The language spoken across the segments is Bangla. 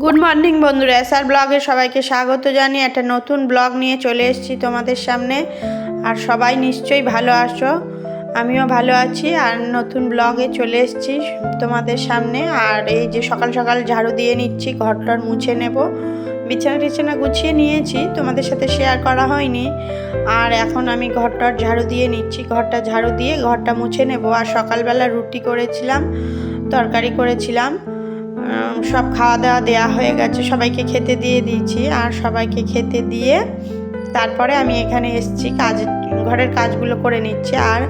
গুড মর্নিং বন্ধুরা। এসআর ব্লগে সবাইকে স্বাগত জানিয়ে একটা নতুন ব্লগ নিয়ে চলে এসেছি তোমাদের সামনে। আর সবাই নিশ্চয়ই ভালো আছো? আমিও ভালো আছি। আর নতুন ব্লগে চলে এসেছি তোমাদের সামনে। আর এই যে সকাল সকাল ঝাড়ু দিয়ে নিচ্ছি, ঘরটার মুছে নেব। বিছানা টিছানা গুছিয়ে নিয়েছি, তোমাদের সাথে শেয়ার করা হয়নি। আর এখন আমি ঘরটার ঝাড়ু দিয়ে নিচ্ছি। ঘরটা ঝাড়ু দিয়ে ঘরটা মুছে নেব। আর সকালবেলা রুটি করেছিলাম, তরকারি করেছিলাম। সব খাওয়া দাওয়া দেওয়া হয়ে গেছে, সবাইকে খেতে দিয়ে দিয়েছি। আর সবাইকে খেতে দিয়ে তারপরে আমি এখানে এসেছি, কাজ, ঘরের কাজগুলো করে নিচ্ছি। আর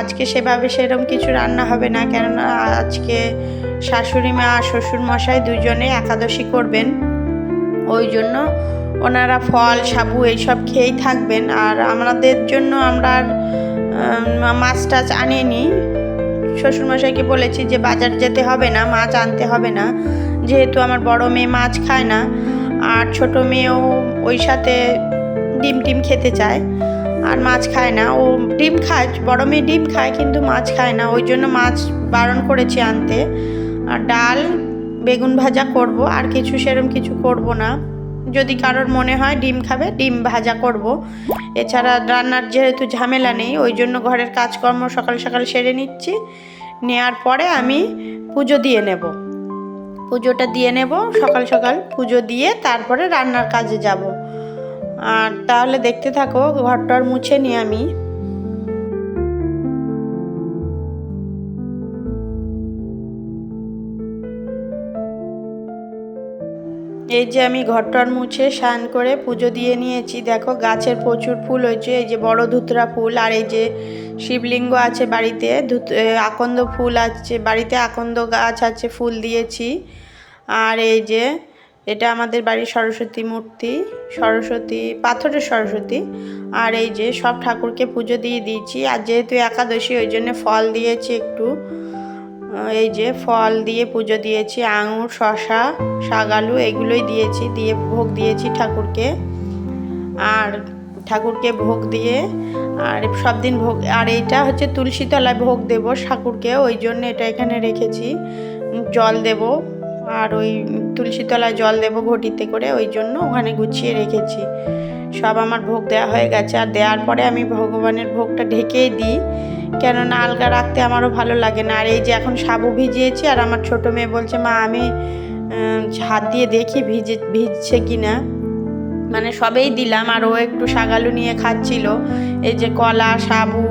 আজকে সেভাবে সেরকম কিছু রান্না হবে না, কেননা আজকে শাশুড়ি মা আর শ্বশুর মশাই দুজনে একাদশী করবেন। ওই জন্য ওনারা ফল, সাবু এইসব খেয়েই থাকবেন। আর আমাদের জন্য আমরা মাছ টাছ আনিনি। শ্বশুরমশাইকে বলেছি যে বাজার যেতে হবে না, মাছ আনতে হবে না। যেহেতু আমার বড় মেয়ে মাছ খায় না, আর ছোট মেয়েও ওই সাথে ডিম টিম খেতে চায়, আর মাছ খায় না। ও ডিম খায়, বড় মেয়ে ডিম খায়, কিন্তু মাছ খায় না। ওই জন্য মাছ বারণ করেছি আনতে। আর ডাল, বেগুন ভাজা করব, আর কিছু সেরম কিছু করব না। যদি কারোর মনে হয় ডিম খাবে, ডিম ভাজা করব। এছাড়া রান্নার যেহেতু ঝামেলা নেই, ওই জন্য ঘরের কাজকর্ম সকাল সকাল সেরে নিচ্ছি। নেয়ার পরে আমি পুজো দিয়ে নেব। পুজোটা দিয়ে নেব, সকাল সকাল পুজো দিয়ে তারপরে রান্নার কাজে যাব। আর তাহলে দেখতে থাকো, ঘরটার মুছে নিই আমি। এই যে আমি ঘরটর মুছে স্নান করে পুজো দিয়ে নিয়েছি, দেখো গাছের প্রচুর ফুল হয়েছে, এই যে বড় ধুতরা ফুল আর এই যে শিবলিঙ্গ আছে বাড়িতে, ধুত- আকন্দ ফুল আছে, বাড়িতে আকন্দ গাছ আছে, ফুল দিয়েছি। আর এই যে এটা আমাদের বাড়ির সরস্বতী মূর্তি, সরস্বতী, পাথরের সরস্বতী। আর এই যে সব ঠাকুরকে পুজো দিয়ে দিয়েছি, আর যেহেতু একাদশী, ওই জন্য ফল দিয়েছি একটু। এই যে ফল দিয়ে পুজো দিয়েছি, আঙুর, শশা, শাগালু, এগুলোই দিয়েছি, দিয়ে ভোগ দিয়েছি ঠাকুরকে। আর ঠাকুরকে ভোগ দিয়ে, আর সব দিন ভোগ, আর এইটা হচ্ছে তুলসী তলায় ভোগ দেব ঠাকুরকে, ওই জন্য এটা এখানে রেখেছি। জল দেব, আর ওই তুলসী তলায় জল দেব ঘটিতে করে, ওই জন্য ওখানে গুছিয়ে রেখেছি। সব আমার ভোগ দেওয়া হয়ে গেছে। আর দেওয়ার পরে আমি ভগবানের ভোগটা ঢেকেই দিই। কেননা আলগা রাখতে আমারও ভালো লাগে না। আর এই যে এখন সাবু ভিজিয়েছি, আর আমার ছোট মেয়ে বলছে, মা, আমি হাত দিয়ে দেখি ভিজে, ভিজছে কি না মানে সবেই দিলাম, আর ও একটু শাগালু নিয়ে খাচ্ছিল। এই যে কলা, সাবু,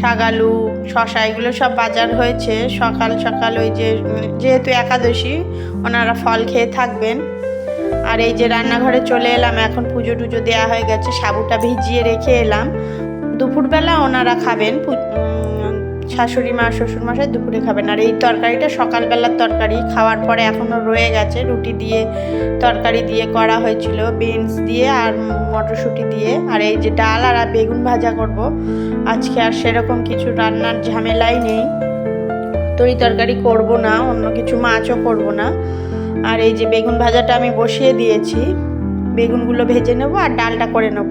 শাগালু শশা এগুলো সব বাজার হয়েছে। সকাল সকাল ওই যে যেহেতু একাদশী, ওনারা ফল খেয়ে থাকবেন। আর এই যে রান্নাঘরে চলে এলাম, এখন পুজো টুজো দেওয়া হয়ে গেছে, সাবুটা ভিজিয়ে রেখে এলাম। দুপুরবেলা ওনারা খাবেন শাশুড়ি মা, শ্বশুর মশাই দুপুরে খাবেন। আর এই তরকারিটা সকালবেলার তরকারি, খাওয়ার পরে এখনও রয়ে গেছে, রুটি দিয়ে, তরকারি দিয়ে করা হয়েছিল, বিনস দিয়ে আর মটরশুঁটি দিয়ে। আর এই যে ডাল আর বেগুন ভাজা করব। আজকে আর সেরকম কিছু রান্নার ঝামেলাই নেই। তরি তরকারি করব না, অন্য কিছু মাছও করব না। আর এই যে বেগুন ভাজাটা আমি বসিয়ে দিয়েছি, বেগুনগুলো ভেজে নেব আর ডালটা করে নেব।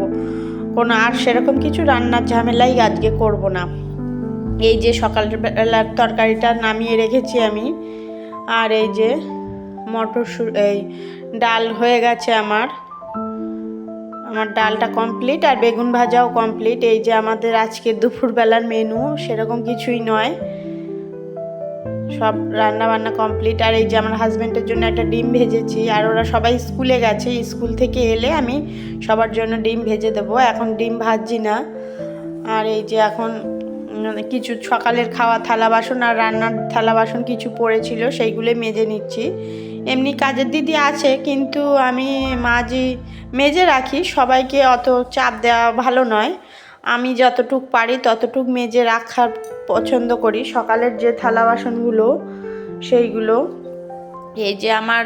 কোনো আর সেরকম কিছু রান্নার ঝামেলাই আজকে করব না। এই যে সকালবেলার তরকারিটা নামিয়ে রেখেছি আমি, আর এই যে মটর এই ডাল হয়ে গেছে আমার। আমার ডালটা কমপ্লিট আর বেগুন ভাজাও কমপ্লিট। এই যে আমাদের আজকে দুপুরবেলার মেনু সেরকম কিছুই নয়। সব রান্না বান্না কমপ্লিট আর এই যে আমার হাজব্যান্ডের জন্য একটা ডিম ভেজেছি আর ওরা সবাই স্কুলে গেছে স্কুল থেকে এলে আমি সবার জন্য ডিম ভেজে দেবো এখন ডিম ভাজছি না। আর এই যে এখন উম, কিছু সকালের খাওয়া থালা বাসন আর রান্নার থালা বাসন কিছু পড়েছিল সেইগুলো মেজে নিচ্ছি। এমনি কাজের দিদি আছে কিন্তু আমি মাঝি মেজে রাখি সবাইকে অত চাপ দেওয়া ভালো নয়। আমি যতটুক পারি ততটুক মেজে রাখার পছন্দ করি। সকালের যে থালা বাসনগুলো, সেইগুলো। এই যে আমার,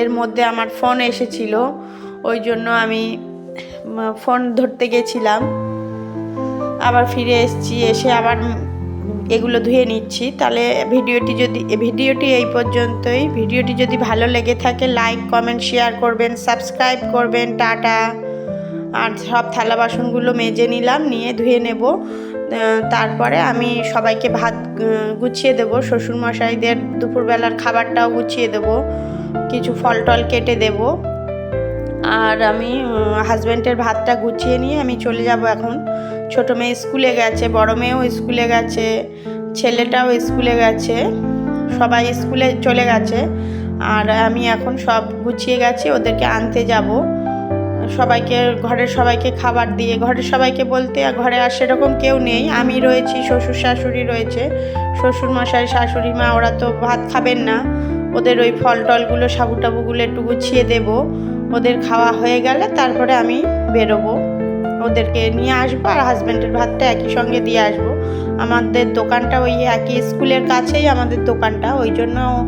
এর মধ্যে আমার ফোন এসেছিল, ওই জন্য আমি ফোন ধরতে গেছিলাম। আবার ফিরে এসেছি, এসে আবার এগুলো ধুয়ে নিচ্ছি। তাহলে ভিডিওটি যদি, ভিডিওটি এই পর্যন্তই। ভিডিওটি যদি ভালো লেগে থাকে লাইক কমেন্ট শেয়ার করবেন সাবস্ক্রাইব করবেন, টাটা। আর সব থালা বাসনগুলো মেজে নিলাম, নিয়ে ধুয়ে নেব। তারপরে আমি সবাইকে ভাত গুছিয়ে দেবো। শ্বশুরমশাইদের দুপুরবেলার খাবারটাও গুছিয়ে দেবো। কিছু ফল টল কেটে দেব। আর আমি হাজব্যান্ডের ভাতটা গুছিয়ে নিয়ে আমি চলে যাব এখন। ছোটো মেয়ে স্কুলে গেছে, বড় মেয়েও স্কুলে গেছে, ছেলেটাও স্কুলে গেছে, সবাই স্কুলে চলে গেছে। আর আমি এখন সব গুছিয়ে গেছি, ওদেরকে আনতে যাব। সবাইকে, ঘরের সবাইকে খাবার দিয়ে, ঘরের সবাইকে বলতে ঘরে আর সেরকম কেউ নেই। আমি রয়েছি, শ্বশুর শাশুড়ি রয়েছে। শ্বশুর মশাই শাশুড়ি মা, ওরা তো ভাত খাবেন না। ওদের ওই ফল টলগুলো সাবু টাবুগুলো একটু গুছিয়ে দেবো। ওদের খাওয়া হয়ে গেলে তারপরে আমি বেরোবো। ওদেরকে নিয়ে আসব আর হাজব্যান্ডের ভাতটা একই সঙ্গে দিয়ে আসব। আমাদের দোকানটা ওই একই স্কুলের কাছেই আমাদের দোকানটা। ওই জন্য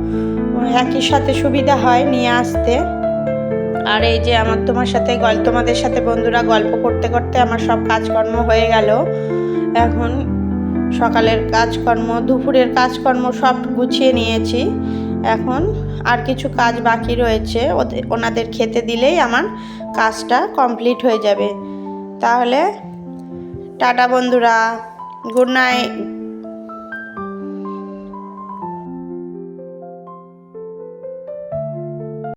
একই সাথে সুবিধা হয় নিয়ে আসতে। আর এই যে আমার তোমার সাথে গল, তোমাদের সাথে বন্ধুরা গল্প করতে করতে আমার সব কাজকর্ম হয়ে গেল। এখন সকালের কাজকর্ম, দুপুরের কাজকর্ম সব গুছিয়ে নিয়েছি। এখন আর কিছু কাজ বাকি রয়েছে। ওদের ওনাদের খেতে দিলেই আমার কাজটা কমপ্লিট হয়ে যাবে। তাহলে টাটা বন্ধুরা, গুড নাইট।